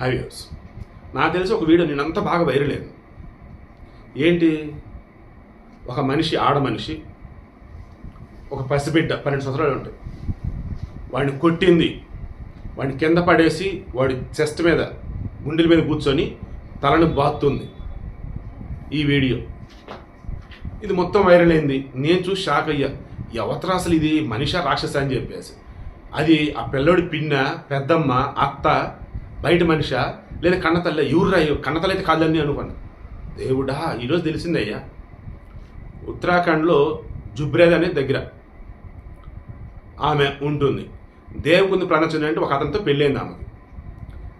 Highways నాకు తెలిసి ఒక వీడియో నేనంత బాగా వైరల్ అయింది. ఏంటి? ఒక మనిషి ఆడ మనిషి ఒక పసిబిడ్డ పన్నెండు సంవత్సరాలు ఉంటాయి వాడిని కొట్టింది. వాడిని కింద పడేసి వాడి చెస్ట్ మీద గుండెల మీద కూర్చొని తలను బాత్తుంది. ఈ వీడియో. ఇది మొత్తం వైరల్ అయింది. నేను చూసి షాక్ అయ్యా. ఎవతరా అసలు ఇది? మనిష రాక్షస అని చెప్పేసి. అది ఆ పిల్లోడి పిన్న పెద్దమ్మ అత్త బయట మనిషా? లేదా కన్నతల్ల? ఎవరు రాయో కన్నతల్లి అయితే కాదని అనుకున్నా. దేవుడా ఈరోజు తెలిసిందయ్యా. ఉత్తరాఖండ్లో జుబ్రేద్ అనే దగ్గర ఆమె ఉంటుంది. దేవుకుంది ప్రణచంద్ర అంటే ఒక అతనితో పెళ్ళైంది ఆమెకి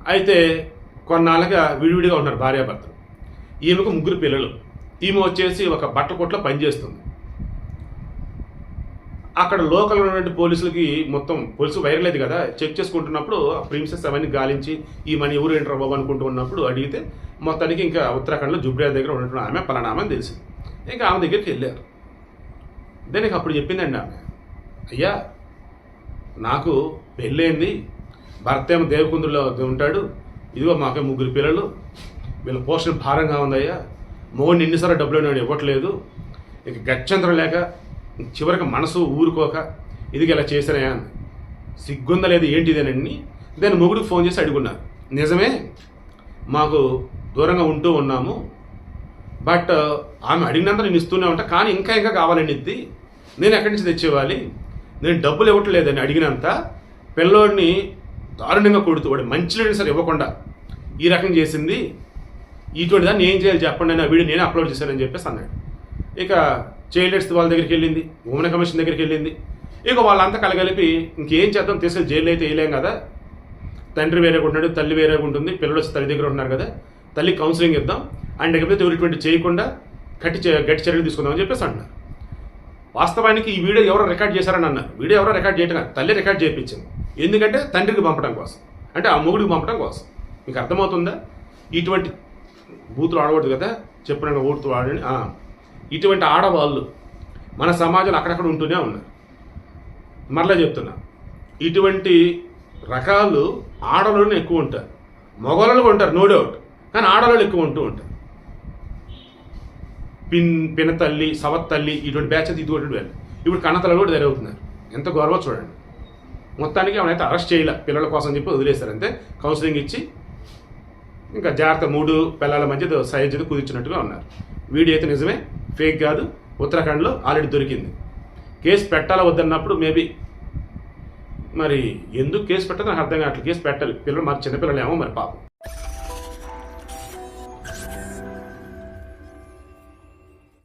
అయితే కొన్నాళ్ళగా విడివిడిగా ఉన్నారు భార్యాభర్తలు. ఈమెకు ముగ్గురు పిల్లలు. ఈమె వచ్చేసి ఒక బట్టల కొట్లో పనిచేస్తుంది. అక్కడ లోకల్ ఉన్నటువంటి పోలీసులకి మొత్తం పోలీసు వైరలేదు కదా చెక్ చేసుకుంటున్నప్పుడు ఆ ప్రిన్సెస్ అవన్నీ గాలించి ఈ మనీ ఎవరు ఏంటారు బాబు? అనుకుంటూ ఉన్నప్పుడు అడిగితే మొత్తానికి ఇంకా ఉత్తరాఖండ్లో జుబ్రియా దగ్గర ఉన్నటువంటి ఆమె పలానా ఆమె తెలిసింది ఇంకా ఆమె దగ్గరికి వెళ్ళారు. దానికి అప్పుడు చెప్పిందండి ఆమె అయ్యా నాకు పెళ్ళైంది భర్త ఏమో దేవకుందులో ఉంటాడు ఇదిగో మాకే ముగ్గురు పిల్లలు వీళ్ళ పోషణ భారంగా ఉందయ్యా మోడిని ఎన్నిసార్లు డబ్బులు ఇవ్వట్లేదు ఇక గత్యంతరం లేక చివరికి మనసు ఊరుకోక ఇదిగ ఇలా చేశానయా అని సిగ్గుందా లేదు ఏంటి దాని మొగుడికి ఫోన్ చేసి అడుగున్నారు. నిజమే మాకు దూరంగా ఉంటూ ఉన్నాము బట్ ఆమె అడిగినంత నేను ఇస్తూనే ఉంటా కానీ ఇంకా ఇంకా కావాలండి ఇది నేను ఎక్కడి నుంచి తెచ్చేవాలి? నేను డబ్బులు ఇవ్వట్లేదని అడిగినంత పిల్లోడిని దారుణంగా కొడుతూ వాడు మంచి సరే ఇవ్వకుండా ఈ రకం చేసింది. ఇటువంటి దాన్ని ఏం చేయాలి చెప్పండి అని ఆ వీడియో నేను అప్లోడ్ చేశానని చెప్పేసి అన్నాడు. ఇక చైల్డ్ వాళ్ళ దగ్గరికి వెళ్ళింది ఉమెన్ కమిషన్ దగ్గరికి వెళ్ళింది. ఇక వాళ్ళంతా కలగలిపి ఇంకేం చేద్దాం తీసుకెళ్ళి జైలు అయితే వేయలేం కదా. తండ్రి వేరేగా ఉంటున్నాడు తల్లి వేరేగా ఉంటుంది పిల్లలు వచ్చి తల్లి దగ్గర ఉంటున్నారు కదా. తల్లి కౌన్సిలింగ్ ఇద్దాం అండ్ ఇకపోతే ఎవరిటువంటి చేయకుండా గట్టి గట్టి చర్యలు తీసుకుందామని చెప్పేసి అంటున్నారు. వాస్తవానికి ఈ వీడియో ఎవరో రికార్డ్ చేశారని అన్నారు. వీడియో ఎవరో రికార్డ్ చేయటం తల్లి రికార్డ్ చేయించింది. ఎందుకంటే తండ్రికి పంపడం కోసం అంటే ఆ మొగుడికి పంపడం కోసం. మీకు అర్థమవుతుందా? ఇటువంటి బూతులు ఆడకూడదు కదా చెప్పిన ఊడుతూ ఆడని ఇటువంటి ఆడవాళ్ళు మన సమాజంలో అక్కడక్కడ ఉంటూనే ఉన్నారు. మరలా చెప్తున్నా ఇటువంటి రకాలు ఆడవాళ్ళు ఎక్కువ ఉంటారు. మగవాళ్ళు ఉంటారు నో డౌట్ కానీ ఆడవాళ్ళు ఎక్కువ ఉంటూ ఉంటారు. పిన్ పినతల్లి సవత్తల్లి ఇటువంటి బ్యాచ్ అది ఇటువంటి వాళ్ళు. ఇప్పుడు కన్నతల్లి కూడా జరుగుతున్నారు ఎంత గౌరవం చూడండి. మొత్తానికి ఆమెనైతే అరెస్ట్ చేయలే. పిల్లల కోసం చెప్పి వదిలేశారు అంతే. కౌన్సిలింగ్ ఇచ్చి ఇంకా జాగ్రత్త మూడు పిల్లల మధ్య సైజ్ కుదిర్చినట్టుగా ఉన్నారు. వీడియో అయితే నిజమే. ఫేక్ కాదు ఉత్తరాఖండ్లో ఆల్రెడీ దొరికింది. కేసు పెట్టాలా వద్దన్నప్పుడు మేబీ మరి ఎందుకు కేసు పెట్టదో నాకు అర్థం కావట్లేదు. కేసు పెట్టాలి. పిల్లలు మరి చిన్నపిల్లలు ఏమో మరి పాపం.